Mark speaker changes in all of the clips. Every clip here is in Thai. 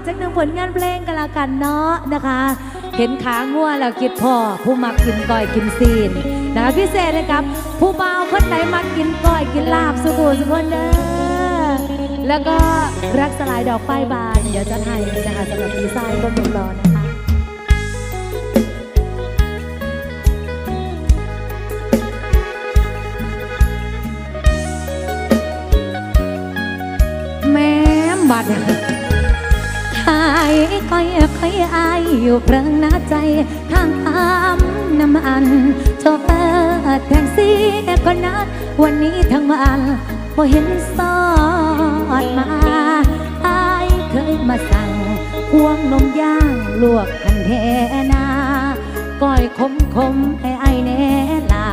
Speaker 1: อีกจักหนึ่งผลงานเพลงกันละกันเนาะนะคะ เห็นขางัวแล้วคิดพ่อ ผู้มักกินก้อยกินซีนนะคะพิเศษนะครับ ผู้เมาคนไหนมักกินก้อยกินลาบสุขุสุคนเด้อแล้วก็รักสลายดอกป้ายบาน เดี๋ยวจะให้นะคะสำหรับดีไซน์คนหนุ่มรอนะคะแม่บัด หายค่อยค่อยอายอยู่เพลิงหน้าใจข้างอ้ำน้ำมันโชเฟอร์แท็กซี่ก็นัดวันนี้ทั้งวันพอเห็นสอดมาอายเคยมาสั่งพวงนมย่างลวกคันเทนาก้อยคมคมๆให้ไอายแน่ลา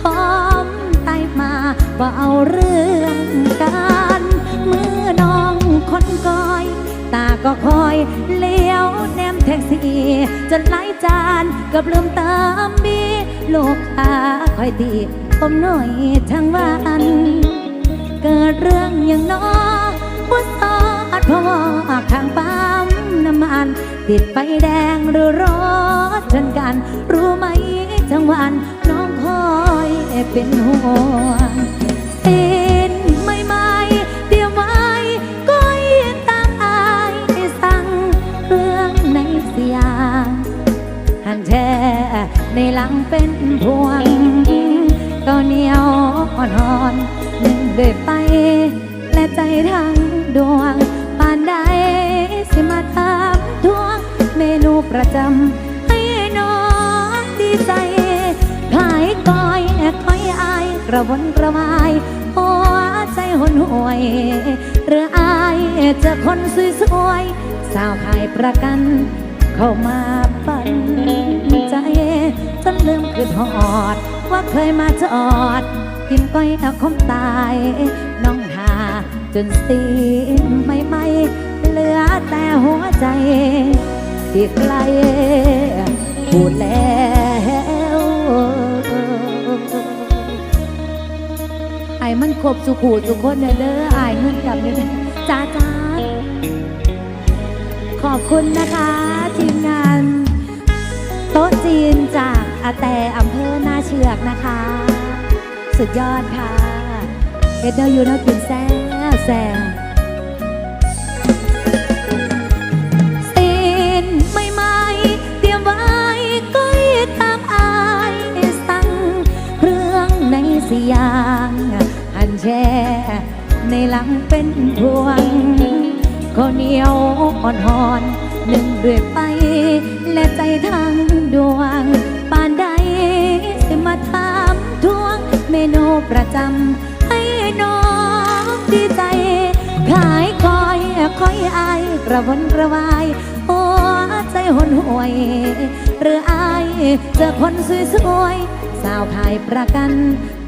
Speaker 1: ขอมไตมาว่าเอาเรื่องกันมือน้องคนก้อย ตาก็คอยเลี้ยวแนมแท็กซี่จนหลายจานกับลืมเติมบีลูกค้าคอยตีผมหน่อยทั้งวัน เกิดเรื่องอย่างน้อว่าสอดเพราะว่าข้างปั๊มน้ำมัน ติดไฟแดงหรือรถชนกัน รู้ไหมจังวัน น้องคอยเป็นห่วง ในหลังเป็นพวงก็เหนียวอ่อนๆหนึ่งด้วยไป และใจทั้งดวงปานใดสิมาถามทวง เมนูประจำให้น้องดีใจขายก้อยคอยอายกระวนกระวายหัวใจหนหวยหรืออายเจอคนสวยๆสาวขายประกัน เข้ามาปันใจ จนลืมคือทอด ว่าเคยมาจอด กินก้อยเอาคมตายน้องหา จนสีไม่ไม่เหลือแต่หัวใจ ที่ไกลพูดแล้วไอ้มันครบสุขูทุคนเด้อไอ้เงินกลับนี่จ้าจ้า ขอบคุณนะคะ ทีมงาน โต๊ะจีนจากอาแต่อำเภอนาเชือกนะคะ สุดยอดค่ะเอ็ดเนอร์ยูนอกินแซ่แซ่สินไม่ไม่เตรียมไว้ก็ตามอายสั่งเครื่องในสยางหันแช่ในหลังเป็นพวง ข้าวเหนียวอ่อนๆหนึ่งด้วยไป และใจทั้งดวงปานใดสิมาถามทวงเมนูประจำให้น้องดีใจ ขายคอยคอยอายกระวนกระวายหัวใจหนหวย หรืออายเจอคนสวยๆสาวขายประกัน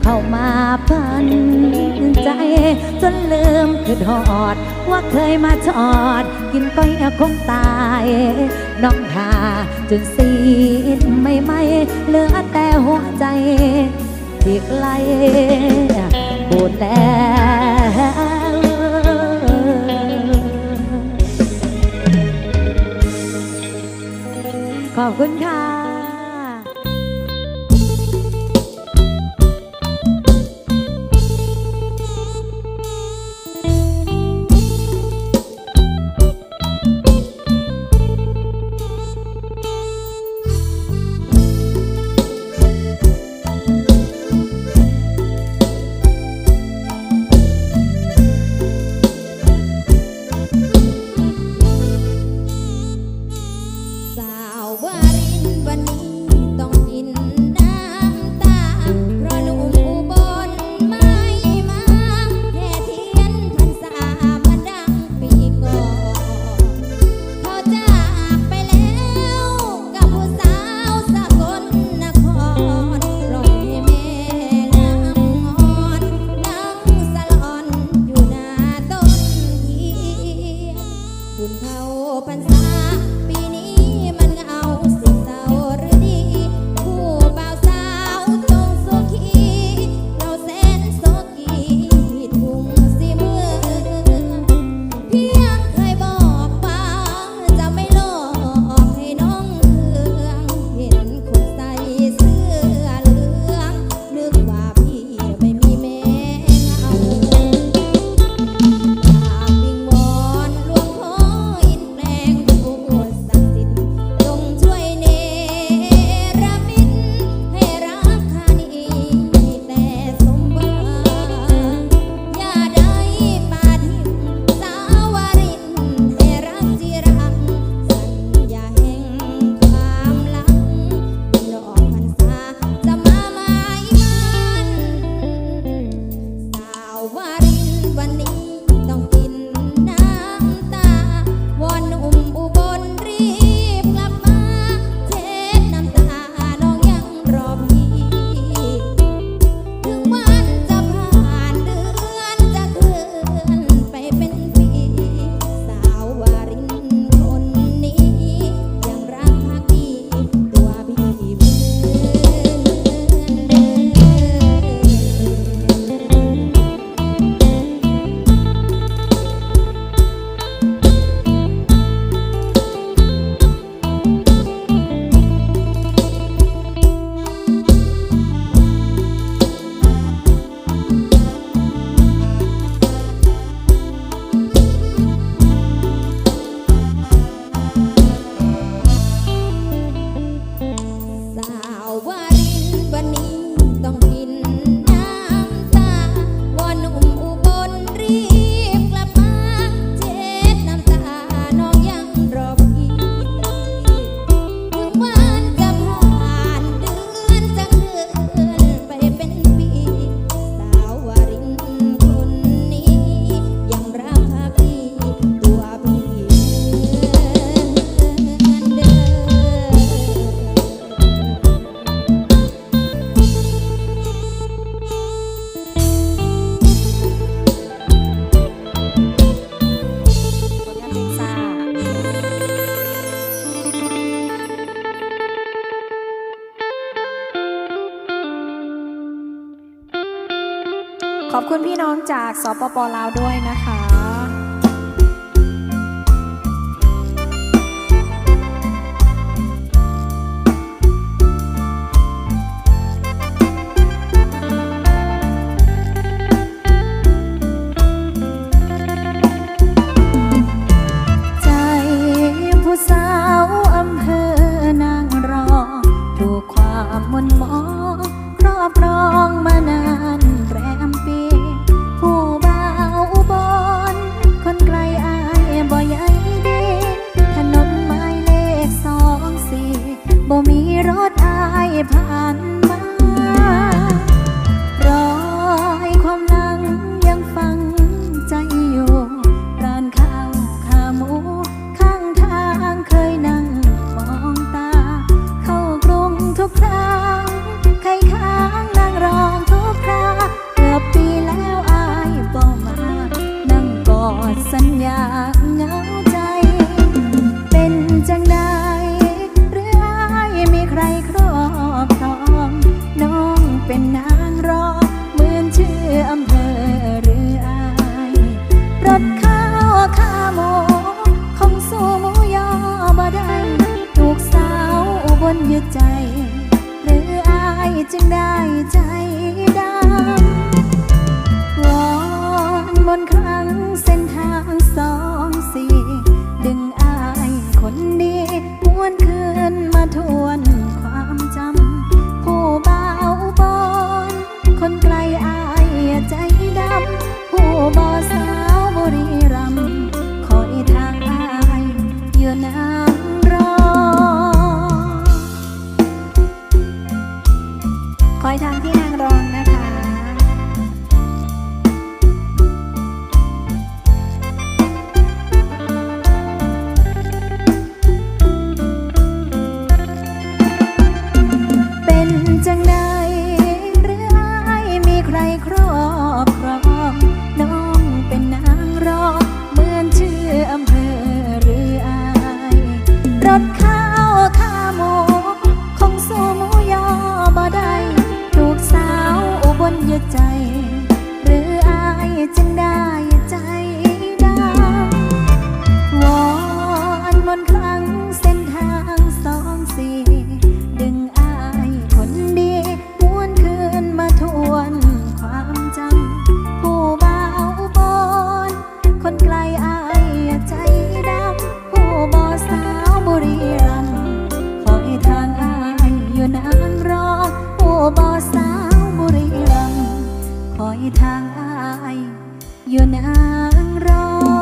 Speaker 1: เข้ามาพันใจจนลืมคือทอด ว่าเคยมาจอด กินก้อยคงตายน้องทาจนสีดไม่ไม่เหลือแต่หัวใจที่ไกลบูดแล้วขอบคุณค่ะ
Speaker 2: ขอบคุ
Speaker 1: ณพี่น้องจากสปปลาวด้วยนะคะ
Speaker 3: ดสัญญาเงาใจ เป็นจังใด้หรืออายมีใครครอบครอง น้องเป็นนางรองเหมือนชื่ออำเภอหรืออายรถข้าวข้าโมคงสู้มูยอบ่ได้ถูกสาวบนยึดใจ หรืออายจึงได้ใจาอยอยู่นางรอง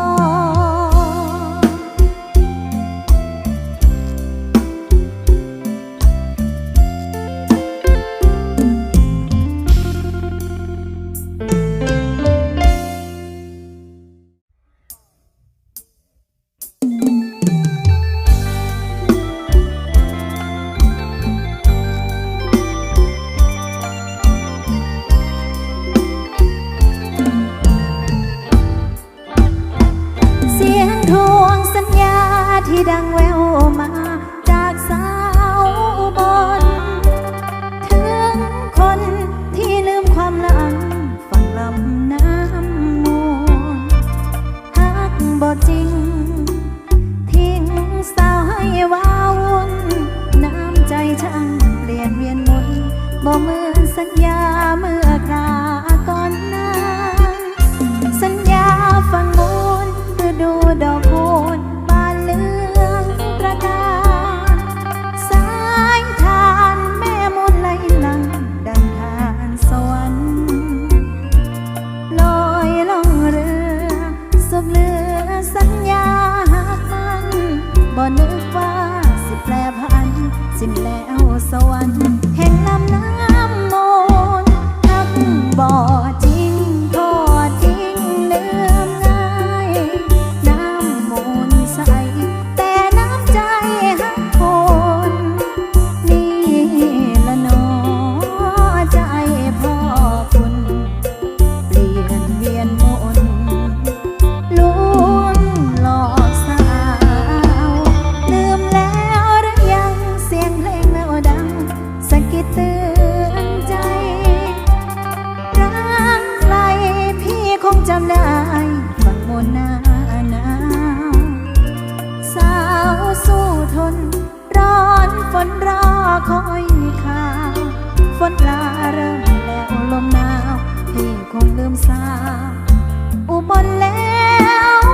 Speaker 3: นรอคอยข่าฝนลาเริ่มแล้วลมหนาวพี่คงลืมสาวอุบลแล้ว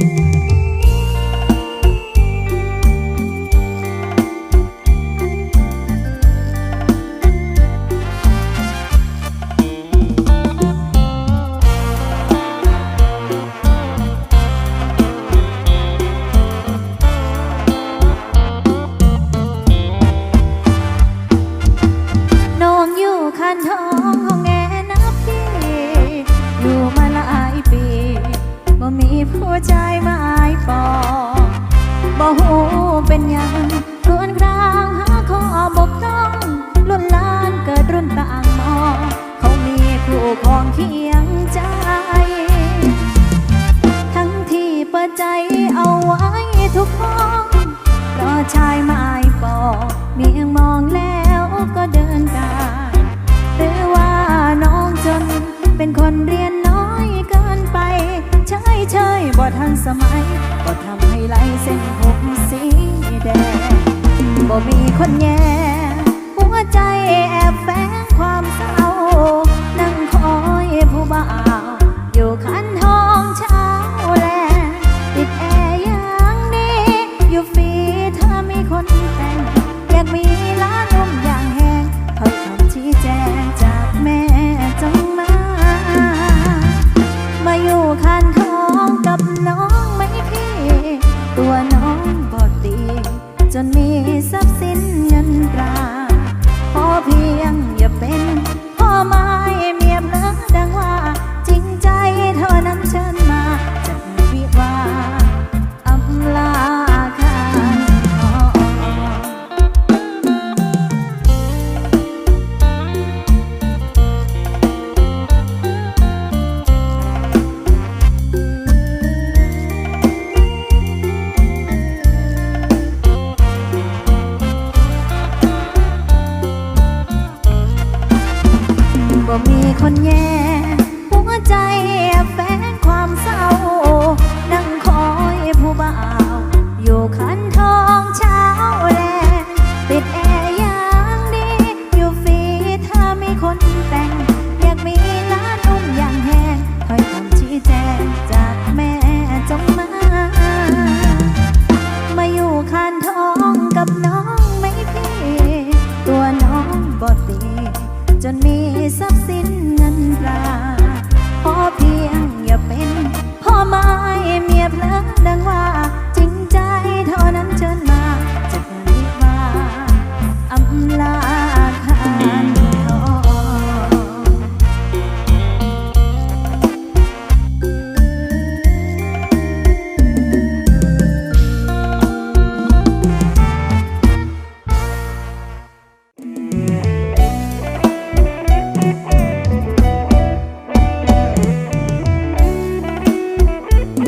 Speaker 3: Thank you.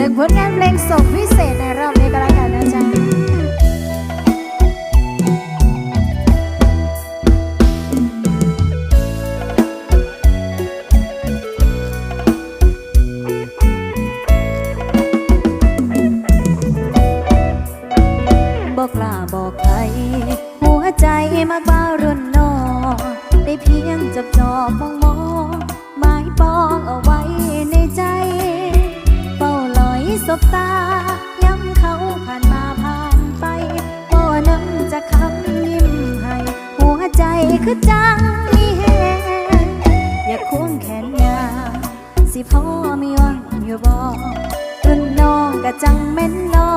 Speaker 3: ถึงผลงานเพลงสดพิเศษในรอบนี้ก็แล้วกันนะจ๊ะ จังมีแหงอยากควงแขนยาสิพ่อมีวังอยู่บอรุ่นน้องกะจังแม่นรอ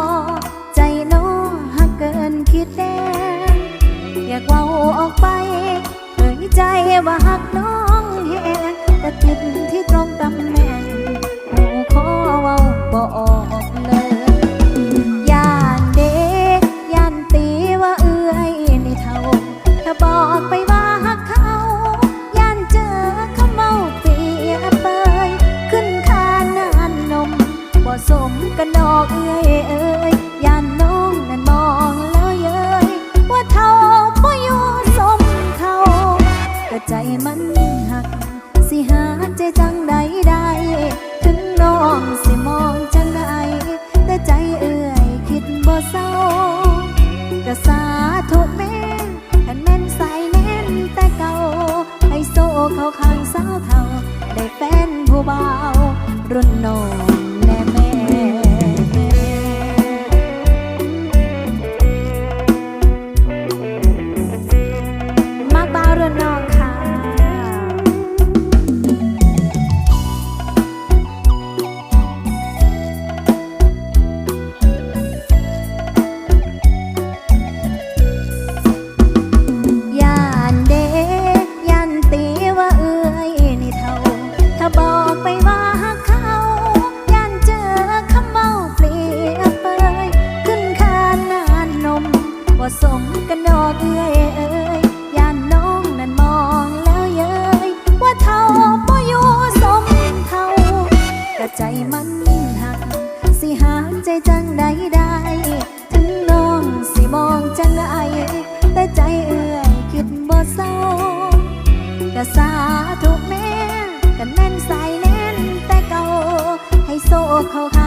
Speaker 3: ใจน้องหักเกินคิดแดงอยากเว้าออกไปเผยใจว่าหักน้องแหงแต่ติดที่ตรงตำแหน่ง ho